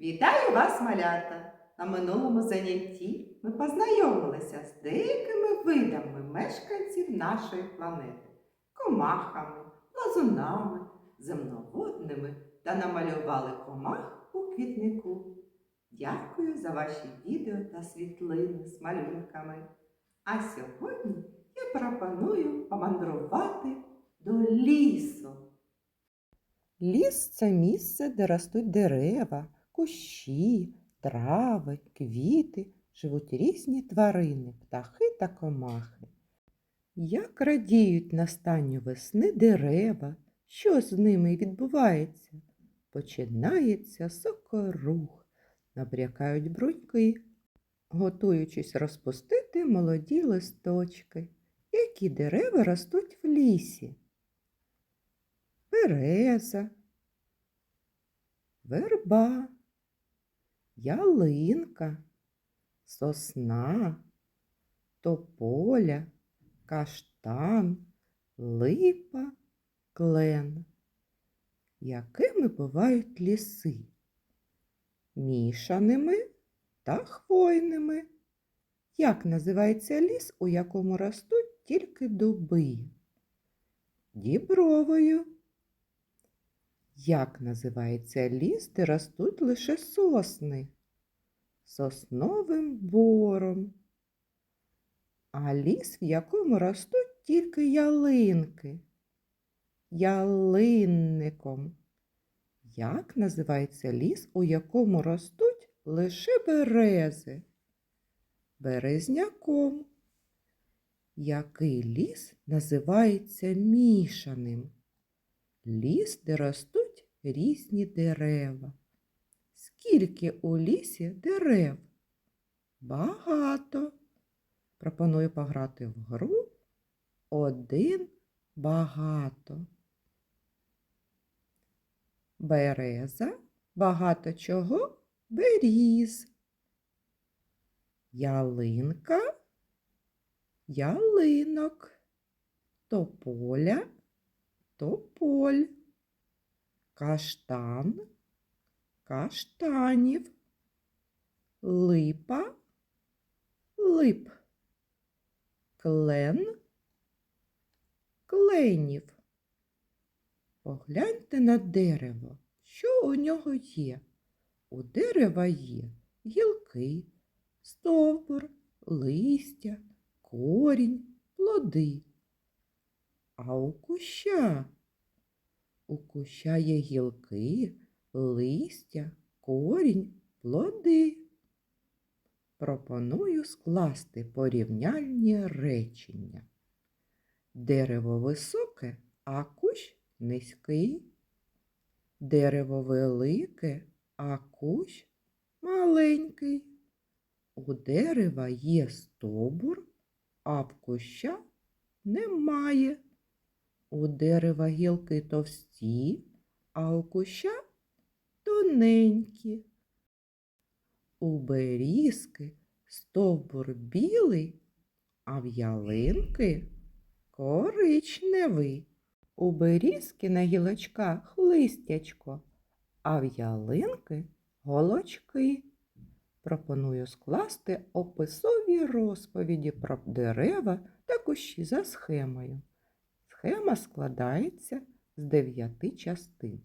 Вітаю вас, малята! На минулому занятті ми познайомилися з деякими видами мешканців нашої планети комахами, лазунами, земноводними та намалювали комах у квітнику. Дякую за ваші відео та світлини з малюнками. А сьогодні я пропоную помандрувати до лісу. Ліс це місце, де ростуть дерева, кущі, трави, квіти, живуть різні тварини, птахи та комахи. Як радіють настанню весни дерева, що з ними відбувається? Починається сокорух, набрякають бруньки, готуючись розпустити молоді листочки. Які дерева ростуть в лісі? Береза, верба, ялинка, сосна, тополя, каштан, липа, клен. Якими бувають ліси? Мішаними та хвойними. Як називається ліс, у якому ростуть тільки дуби? Дібровою. Як називається ліс, де ростуть лише сосни? Сосновим бором. А ліс, в якому ростуть тільки ялинки? Ялинником. Як називається ліс, у якому ростуть лише берези? Березняком. Який ліс називається мішаним? Ліс, де ростуть різні дерева. Скільки у лісі дерев? Багато. Пропоную пограти в гру один багато. Береза багато чого беріз. Ялинка ялинок. Тополя тополь. Каштан каштанів. Липа лип. Клен кленів. Погляньте на дерево. Що у нього є? У дерева є гілки, стовбур, листя, корінь, плоди. А у куща? У куща є гілки, листя, корінь, плоди. Пропоную скласти порівняльні речення. Дерево високе, а кущ низький. Дерево велике, а кущ маленький. У дерева є стовбур, а в куща немає. У дерева гілки товсті, а у куща тоненькі. У берізки стовбур білий, а в ялинки коричневий. У берізки на гілочках листячко, а в ялинки голочки. Пропоную скласти описові розповіді про дерева та кущі за схемою. Схема складається з дев'яти частин.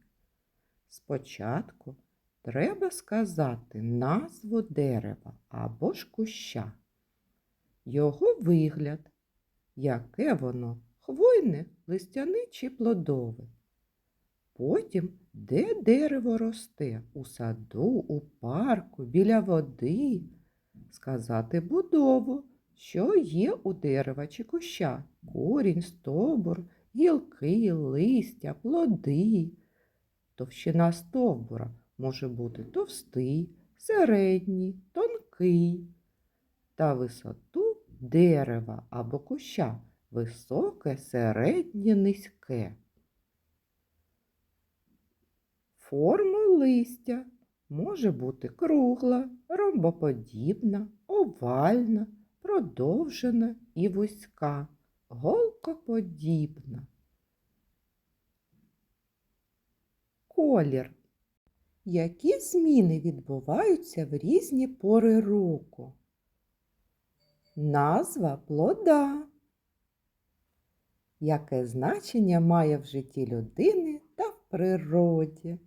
Спочатку треба сказати назву дерева або ж куща, його вигляд, яке воно хвойне, листяне чи плодове. Потім, де дерево росте, у саду, у парку, біля води, сказати будову, що є у дерева чи куща, корінь, стовбур, гілки, листя, плоди. Товщина стовбура може бути товстий, середній, тонкий. Та висоту дерева або куща високе, середнє, низьке. Форма листя може бути кругла, ромбоподібна, овальна, продовжена і вузька, голкоподібна. Колір Які зміни відбуваються в різні пори року? Назва плода. Яке значення має в житті людини та в природі?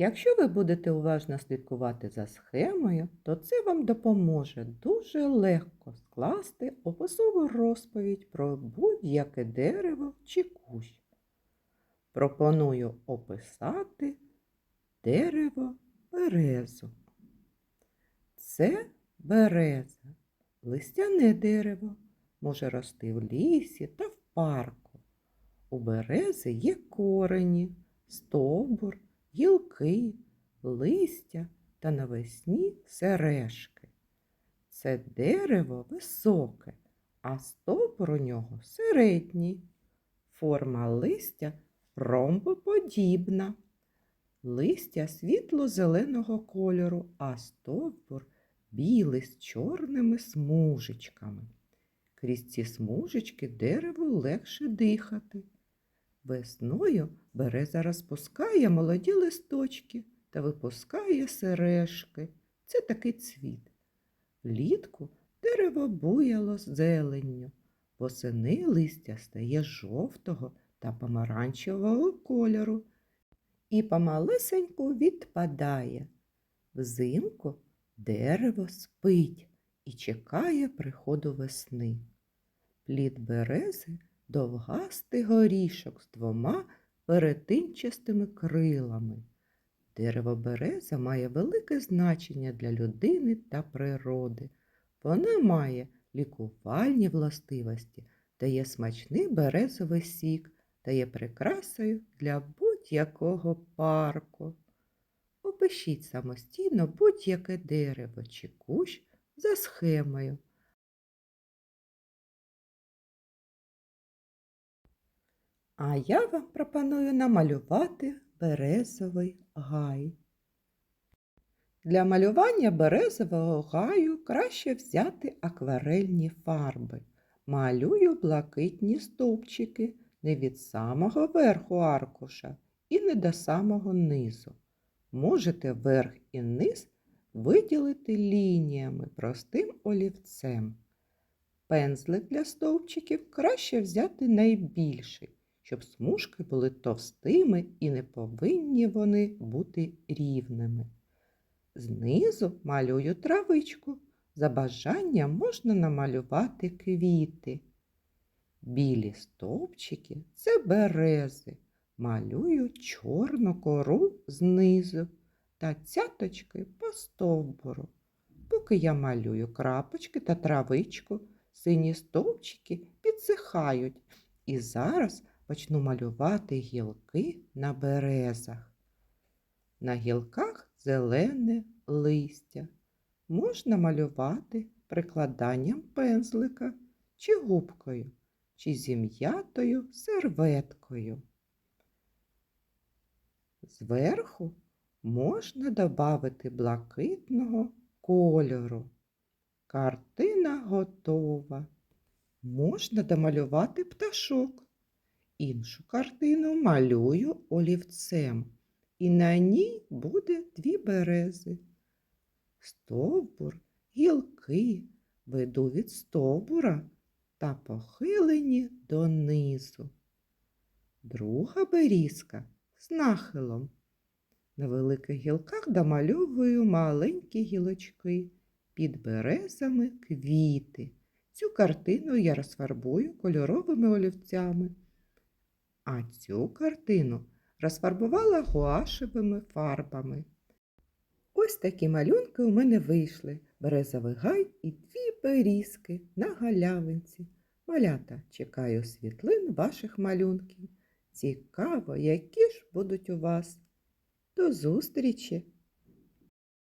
Якщо ви будете уважно слідкувати за схемою, то це вам допоможе дуже легко скласти описову розповідь про будь-яке дерево чи кущ. Пропоную описати дерево березу. Це береза, листяне дерево, може рости в лісі та в парку. У берези є корені, стовбур, гілки, листя та навесні сережки. Це дерево високе, а стовбур у нього середній. Форма листя ромбоподібна. Листя світло-зеленого кольору, а стовбур білий з чорними смужечками. Крізь ці смужечки дереву легше дихати. Весною береза розпускає молоді листочки та випускає сережки. Це такий цвіт. Влітку дерево буяло зеленню, восени листя стає жовтого та помаранчевого кольору і помалесеньку відпадає. Взимку дерево спить і чекає приходу весни. Плід берези довгастий горішок з двома перетинчастими крилами. Дерево береза має велике значення для людини та природи. Вона має лікувальні властивості, дає смачний березовий сік та є прикрасою для будь-якого парку. Опишіть самостійно будь-яке дерево чи кущ за схемою. А я вам пропоную намалювати березовий гай. Для малювання березового гаю краще взяти акварельні фарби. Малюю блакитні стовпчики не від самого верху аркуша і не до самого низу. Можете верх і низ виділити лініями простим олівцем. Пензлик для стовпчиків краще взяти найбільший, щоб смужки були товстими і не повинні вони бути рівними. Знизу малюю травичку. За бажанням можна намалювати квіти. Білі стовпчики це берези. Малюю чорну кору знизу та цяточки по стовбуру. Поки я малюю крапочки та травичку, сині стовпчики підсихають. І зараз почну малювати гілки на березах. На гілках зелене листя. Можна малювати прикладанням пензлика чи губкою, чи зім'ятою серветкою. Зверху можна додати блакитного кольору. Картина готова. Можна домалювати пташок. Іншу картину малюю олівцем, і на ній буде дві берези. Стовбур, гілки веду від стовбура та похилені донизу. Друга берізка з нахилом. На великих гілках домальовую маленькі гілочки, під березами квіти. Цю картину я розфарбую кольоровими олівцями. А цю картину розфарбувала гуашевими фарбами. Ось такі малюнки у мене вийшли. Березовий гай і дві берізки на галявинці. Малята, чекаю світлин ваших малюнків. Цікаво, які ж будуть у вас. До зустрічі!